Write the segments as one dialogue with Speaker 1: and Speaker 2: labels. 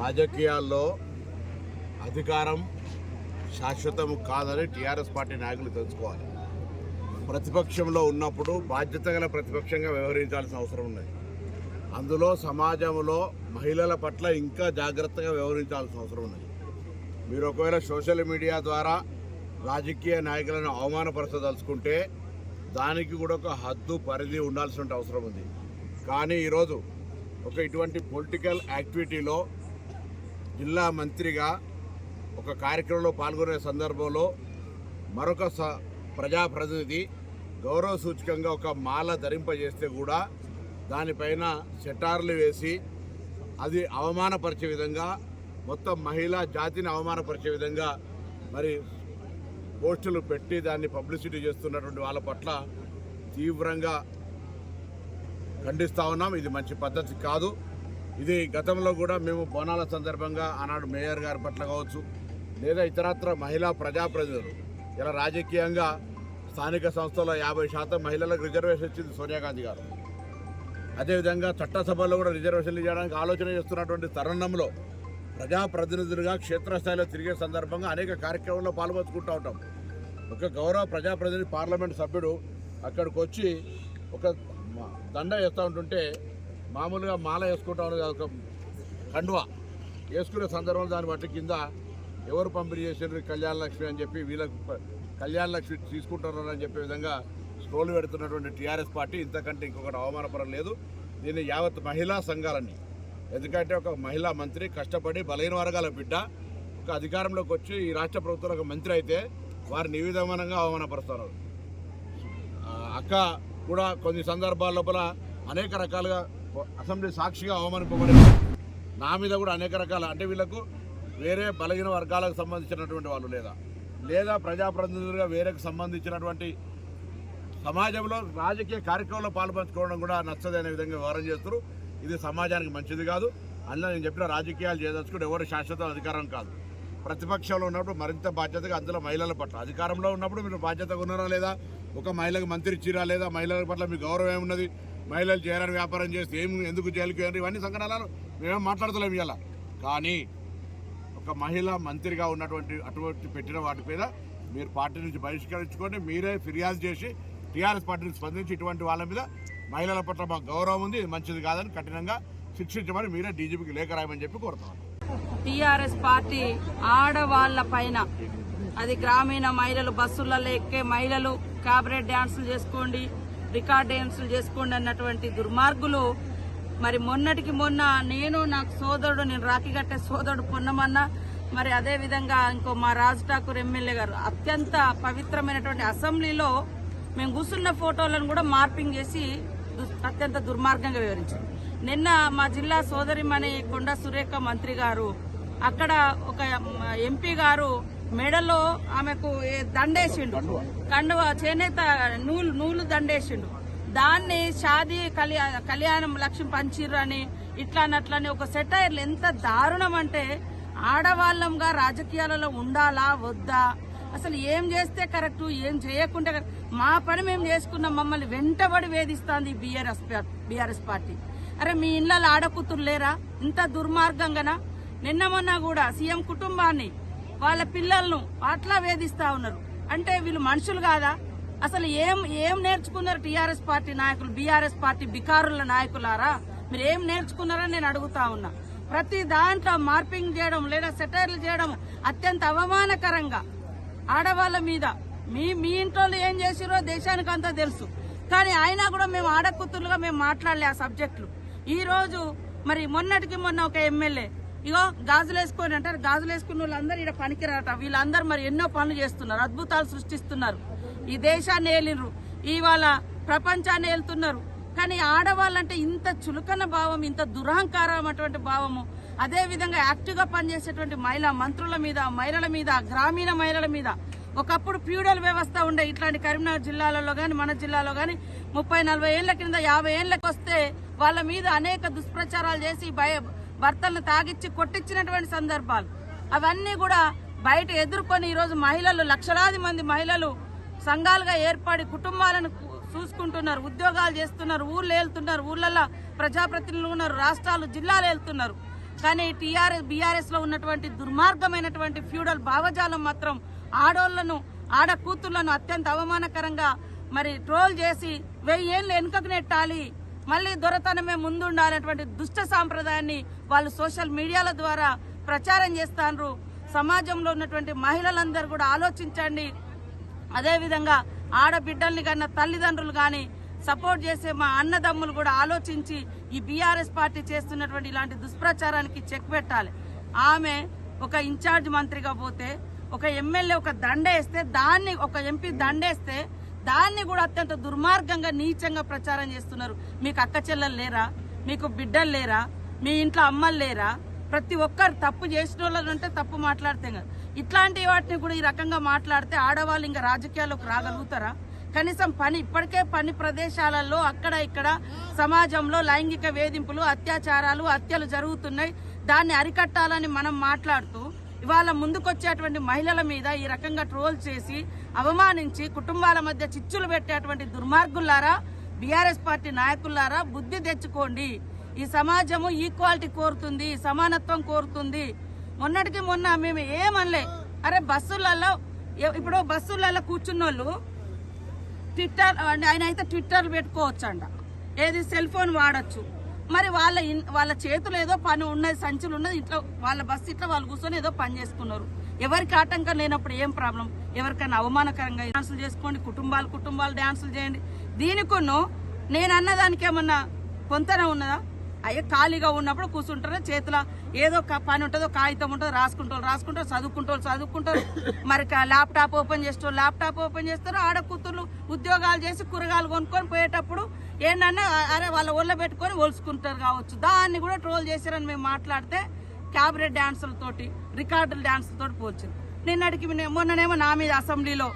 Speaker 1: రాజకీయాల్లో అధికారం శాశ్వతం కాదని టీఆర్ఎస్ పార్టీ నాయకులు తెలుసుకోవాలి. ప్రతిపక్షంలో ఉన్నప్పుడు బాధ్యత గల ప్రతిపక్షంగా వ్యవహరించాల్సిన అవసరం ఉన్నది. అందులో సమాజంలో మహిళల పట్ల ఇంకా జాగ్రత్తగా వ్యవహరించాల్సిన అవసరం ఉన్నది. మీరు ఒకవేళ సోషల్ మీడియా ద్వారా రాజకీయ నాయకులను అవమానపరచదలుచుకుంటే దానికి కూడా ఒక హద్దు పరిధి ఉండాల్సిన అవసరం ఉంది. కానీ ఈరోజు ఒక ఇటువంటి పొలిటికల్ యాక్టివిటీలో జిల్లా మంత్రిగా ఒక కార్యక్రమంలో పాల్గొనే సందర్భంలో మరొక స ప్రజాప్రతినిధి గౌరవ సూచకంగా ఒక మాల ధరింపజేస్తే కూడా దానిపైన సెటార్లు వేసి అది అవమానపరిచే విధంగా మొత్తం మహిళా జాతిని అవమానపరిచే విధంగా మరి పోస్టులు పెట్టి దాన్ని పబ్లిసిటీ చేస్తున్నటువంటి వాళ్ళ పట్ల తీవ్రంగా ఖండిస్తా ఉన్నాం. ఇది మంచి పద్ధతి కాదు. ఇది గతంలో కూడా మేము బోనాల సందర్భంగా ఆనాడు మేయర్ గారి పట్ల కావచ్చు లేదా ఇతరత్ర మహిళా ప్రజాప్రతినిధులు. ఇలా రాజకీయంగా స్థానిక సంస్థల యాభై శాతం మహిళలకు రిజర్వేషన్ ఇచ్చింది సోనియా గాంధీ గారు. అదేవిధంగా చట్టసభల్లో కూడా రిజర్వేషన్లు చేయడానికి ఆలోచన చేస్తున్నటువంటి తరుణంలో ప్రజాప్రతినిధులుగా క్షేత్రస్థాయిలో తిరిగే సందర్భంగా అనేక కార్యక్రమాల్లో పాల్పంచుకుంటూ ఉంటాం. ఒక గౌరవ ప్రజాప్రతినిధి పార్లమెంట్ సభ్యుడు అక్కడికి వచ్చి ఒక దండ వేస్తూ ఉంటుంటే మామూలుగా మాల వేసుకుంటా ఉన్నది ఒక కండువా. వేసుకునే సందర్భంలో దాన్ని బట్టి కింద ఎవరు పంపిణీ చేసారు కళ్యాణ లక్ష్మి అని చెప్పి వీళ్ళకు కళ్యాణలక్ష్మి కళ్యాణ లక్ష్మి తీసుకుంటున్నారు అని చెప్పే విధంగా స్క్రోల్ పెడుతున్నటువంటి టీఆర్ఎస్ పార్టీ ఇంతకంటే ఇంకొకటి అవమానపరం లేదు. దీన్ని యావత్ మహిళా సంఘాలన్నీ ఎందుకంటే ఒక మహిళా మంత్రి కష్టపడి బలహీన వర్గాల బిడ్డ ఒక అధికారంలోకి వచ్చి ఈ రాష్ట్ర ప్రభుత్వంలో ఒక మంత్రి అయితే వారిని ఈ విధమానంగా అవమానపరుస్తున్నారు అక్క కూడా కొన్ని సందర్భాల లోపల అనేక రకాలుగా అసెంబ్లీ సాక్షిగా అవమానింపబడి నా మీద కూడా అనేక రకాల అంటే వీళ్ళకు వేరే బలహీన వర్గాలకు సంబంధించినటువంటి వాళ్ళు లేదా? లేదా ప్రజాప్రతినిధులుగా వేరేకు సంబంధించినటువంటి సమాజంలో రాజకీయ కార్యక్రమంలో పాల్పంచుకోవడం కూడా నచ్చదనే విధంగా వ్యవహారం చేస్తారు ఇది సమాజానికి మంచిది కాదు. అందులో నేను చెప్పిన రాజకీయాలు చేయదలుచుకుంటే ఎవరు శాశ్వత అధికారం కాదు. ప్రతిపక్షంలో ఉన్నప్పుడు మరింత బాధ్యతగా అందులో మహిళల పట్ల అధికారంలో ఉన్నప్పుడు మీరు బాధ్యతగా ఉన్నారా లేదా? ఒక మహిళకు మంత్రి ఇచ్చిరా లేదా మహిళల పట్ల మీ గౌరవం ఏమున్నది? మహిళలు చేయాలని వ్యాపారం చేస్తే ఏం ఎందుకు జైలుకి వెళ్ళరు ఇవన్నీ సంఘటనలు మేమేం మాట్లాడతలేము ఇవాళ కానీ ఒక మహిళ మంత్రిగా ఉన్నటువంటి అటువంటి పెట్టిన వాటి మీద మీరు పార్టీ నుంచి బహిష్కరించుకొని మీరే ఫిర్యాదు చేసి టీఆర్ఎస్ పార్టీని స్పందించి ఇటువంటి వాళ్ళ మీద మహిళల పట్ల మాకు గౌరవం ఉంది మంచిది కాదని కఠినంగా శిక్షించమని మీరే డీజీపీకి లేఖ రాయమని చెప్పి కోరుతున్నాను
Speaker 2: టీఆర్ఎస్ పార్టీ ఆడవాళ్ళ పైన అది గ్రామీణ మహిళలు బస్సులలో ఎక్కే మహిళలు కాబరెట్ డ్యాన్సులు చేసుకోండి రికార్డ్ డ్యాన్సులు చేసుకోండి అన్నటువంటి దుర్మార్గులు. మరి మొన్నటికి మొన్న నేను నాకు సోదరుడు నేను రాఖీ కట్టే సోదరుడు పొన్నమన్న మరి అదే విధంగా ఇంకో మా రాజ్ ఠాకూర్ ఎమ్మెల్యే గారు అత్యంత పవిత్రమైనటువంటి అసెంబ్లీలో మేము కూర్చున్న ఫోటోలను కూడా మార్పింగ్ చేసి అత్యంత దుర్మార్గంగా వివరించారు. నిన్న మా జిల్లా సోదరిమణి కొండ సురేఖ మంత్రి గారు అక్కడ ఒక ఎంపీ గారు మెడలో ఆమెకు దండేసిండు. కండువ చేనేత నూలు నూలు దండేసిండు. దాన్ని షాదీ కళ్యా కళ్యాణం లక్ష్యం పంచిర్రు అని ఇట్లా అట్లని ఒక సెటైర్లు ఎంత దారుణం అంటే ఆడవాళ్ళంగా రాజకీయాలలో ఉండాలా వద్దా? అసలు ఏం చేస్తే కరెక్ట్ ఏం చేయకుండా మా పని మేము చేసుకున్నాం మమ్మల్ని వెంటబడి వేధిస్తాంది బీఆర్ఎస్ బీఆర్ఎస్ పార్టీ. అరే మీ ఇళ్ళలో ఆడకూతురు లేరా? ఇంత దుర్మార్గంగానా? నిన్న మొన్న కూడా సీఎం కుటుంబాన్ని వాళ్ళ పిల్లలను అట్లా వేధిస్తా ఉన్నారు. అంటే వీళ్ళు మనుషులు కాదా? అసలు ఏం ఏం నేర్చుకున్నారు టీఆర్ఎస్ పార్టీ నాయకులు బీఆర్ఎస్ పార్టీ బికారుల నాయకులారా? మీరు ఏం నేర్చుకున్నారని నేను అడుగుతా ఉన్నా. ప్రతి దాంట్లో మార్పింగ్ చేయడం లేదా సెటైర్లు చేయడం అత్యంత అవమానకరంగా ఆడవాళ్ళ మీద. మీ మీ ఇంట్లో ఏం చేసిరో దేశానికి అంతా తెలుసు. కానీ అయినా కూడా మేము ఆడకూతురుగా మేము మాట్లాడలే ఆ సబ్జెక్టులు. ఈ రోజు మరి మొన్నటికి మొన్న ఒక ఎమ్మెల్యే ఇగో గాజులు వేసుకొని అంటారు గాజులు వేసుకున్న వాళ్ళందరూ ఇక్కడ పనికిరాట వీళ్ళందరూ మరి ఎన్నో పనులు చేస్తున్నారు అద్భుతాలు సృష్టిస్తున్నారు. ఈ దేశాన్ని ఏలినరు ఇవాళ ప్రపంచాన్ని ఏలుతున్నారు. కానీ ఆడవాళ్ళంటే ఇంత చులకన భావం ఇంత దురహంకారం అటువంటి భావము. అదే విధంగా పనిచేసేటువంటి మహిళా మంత్రుల మీద మహిళల మీద గ్రామీణ మహిళల మీద. ఒకప్పుడు ప్యూడల్ వ్యవస్థ ఉండే ఇట్లాంటి కరీంనగర్ జిల్లాలలో కానీ మన జిల్లాలో కానీ ముప్పై నలభై ఏళ్ళ కింద యాభై ఏళ్ళకి వస్తే వాళ్ళ మీద అనేక దుష్ప్రచారాలు చేసి భయ భర్తలను తాగిచ్చి కొట్టించినటువంటి సందర్భాలు. అవన్నీ కూడా బయట ఎదుర్కొని ఈరోజు మహిళలు లక్షలాది మంది మహిళలు సంఘాలుగా ఏర్పడి కుటుంబాలను చూసుకుంటున్నారు ఉద్యోగాలు చేస్తున్నారు ఊర్లు వెళ్తున్నారు ఊర్లలో ప్రజాప్రతినిధులు ఉన్నారు రాష్ట్రాలు జిల్లాలు వెళ్తున్నారు కానీ టీఆర్ఎస్ బీఆర్ఎస్లో ఉన్నటువంటి దుర్మార్గమైనటువంటి ఫ్యూడల్ భావజాలం మాత్రం ఆడోళ్ళను ఆడ కూతుళ్ళను అత్యంత అవమానకరంగా మరి ట్రోల్ చేసి వెయ్యేళ్ళు వెనుకకు నెట్టాలి. మళ్ళీ దొరతనమే ముందుండాలన్నటువంటి దుష్ట సాంప్రదాయాన్ని వాళ్ళు సోషల్ మీడియాల ద్వారా ప్రచారం చేస్తాండ్రు సమాజంలో ఉన్నటువంటి మహిళలందరూ కూడా ఆలోచించండి. అదేవిధంగా ఆడబిడ్డల్ని కన్నా తల్లిదండ్రులు కానీ సపోర్ట్ చేసే మా అన్నదమ్ములు కూడా ఆలోచించి ఈ బీఆర్ఎస్ పార్టీ చేస్తున్నటువంటి ఇలాంటి దుష్ప్రచారానికి చెక్ పెట్టాలి. ఆమె ఒక ఇన్ఛార్జ్ మంత్రిగా పోతే ఒక ఎమ్మెల్యే ఒక దండేస్తే దాన్ని ఒక ఎంపీ దండేస్తే దాన్ని కూడా అత్యంత దుర్మార్గంగా నీచంగా ప్రచారం చేస్తున్నారు. మీకు అక్క చెల్లెలు లేరా? మీకు బిడ్డలు లేరా? మీ ఇంట్లో అమ్మలు లేరా? ప్రతి ఒక్కరు తప్పు చేసిన వాళ్ళు ఉంటే తప్పు మాట్లాడితే కదా ఇట్లాంటి వాటిని కూడా ఈ రకంగా మాట్లాడితే ఆడవాళ్ళు ఇంకా రాజకీయాల్లోకి రాగలుగుతారా? కనీసం పని ఇప్పటికే పని ప్రదేశాలలో అక్కడ ఇక్కడ సమాజంలో లైంగిక వేధింపులు అత్యాచారాలు హత్యలు జరుగుతున్నాయి. దాన్ని అరికట్టాలని మనం మాట్లాడుతూ ఇవాళ ముందుకొచ్చేటువంటి మహిళల మీద ఈ రకంగా ట్రోల్ చేసి అవమానించి కుటుంబాల మధ్య చిచ్చులు పెట్టేటువంటి దుర్మార్గులారా బీఆర్ఎస్ పార్టీ నాయకులారా బుద్ధి తెచ్చుకోండి. ఈ సమాజము ఈక్వాలిటీ కోరుతుంది సమానత్వం కోరుతుంది. మొన్నటికి మొన్న మేము ఏమనలే. అరే బస్సులలో ఇప్పుడు బస్సులలో కూర్చున్నోళ్ళు ట్విట్టర్ ఆయన అయితే ట్విట్టర్ పెట్టుకోవచ్చు అంట ఏది సెల్ ఫోన్ వాడచ్చు. మరి వాళ్ళ ఇన్- వాళ్ళ చేతులు ఏదో పని ఉన్నది సంచులు ఉన్నది ఇట్లా వాళ్ళ బస్సు ఇట్లా వాళ్ళు కూర్చొని ఏదో పని చేసుకున్నారు. ఎవరికి ఆటంకం లేనప్పుడు ఏం ప్రాబ్లం? ఎవరికైనా అవమానకరంగా డాన్సులు చేసుకోండి కుటుంబాలు కుటుంబాలు డాన్సులు చేయండి. దీనికొన్ను నేను అన్నదానికి ఏమన్నా పొంతన ఉన్నదా? అయ్యే ఖాళీగా ఉన్నప్పుడు కూర్చుంటారు. చేతిలో ఏదో పని ఉంటుందో కాగితం ఉంటుందో రాసుకుంటారు రాసుకుంటారు చదువుకుంటారు చదువుకుంటారు. మరి ల్యాప్టాప్ ఓపెన్ చేస్తారు ల్యాప్టాప్ ఓపెన్ చేస్తారు. ఆడ కూతుర్లు ఉద్యోగాలు చేసి కూరగాయలు కొనుక్కొని పోయేటప్పుడు ఏంటన్నా అరే వాళ్ళ ఒళ్ళ పెట్టుకొని ఒలుచుకుంటారు కావచ్చు. దాన్ని కూడా ట్రోల్ చేశారని మేము మాట్లాడితే క్యాబరెట్ డ్యాన్సులతోటి రికార్డుల డ్యాన్సులతోటి పోవచ్చు నిన్నటికి మొన్ననేమో నా మీద అసెంబ్లీలో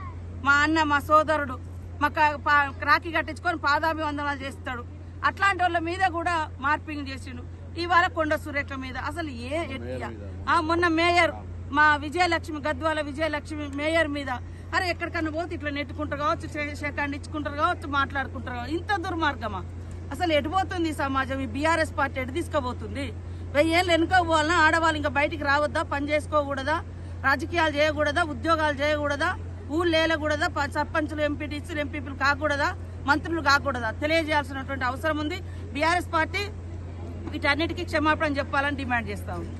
Speaker 2: మా అన్న మా సోదరుడు మా పా- రాఖీ కట్టించుకొని పాదాభివందనాలు చేస్తాడు. అట్లాంటి వాళ్ళ మీద కూడా మార్పింగ్ చేసిండు. ఇవాళ కొండ సురేఖ మీద. అసలు ఏ మొన్న మేయర్ మా విజయలక్ష్మి గద్వాల విజయలక్ష్మి మేయర్ మీద. అరే ఎక్కడికన్నా పోతే ఇట్లా నెట్టుకుంటారు కావచ్చు షేకాండ్ ఇచ్చుకుంటారు కావచ్చు మాట్లాడుకుంటారు కావచ్చు. ఇంత దుర్మార్గమా? అసలు ఎటు పోతుంది ఈ సమాజం? ఈ బీఆర్ఎస్ పార్టీ ఎటు తీసుకుపోతుంది? వెయ్యేళ్ళు వెనుక పోవాలన్నా ఆడవాళ్ళు ఇంకా బయటికి రావద్దా? పని చేసుకోకూడదా? రాజకీయాలు చేయకూడదా? ఉద్యోగాలు చేయకూడదా? ఊళ్ళు వేయకూడదా ప- సర్పంచులు ఎంపీటీసీలు ఎంపీపీలు కాకూడదా? మంత్రులు కాకూడదా. తెలియజేయాల్సినటువంటి అవసరం ఉంది. బీఆర్ఎస్ పార్టీ వీటన్నిటికీ క్షమాపణ చెప్పాలని డిమాండ్ చేస్తా ఉంది.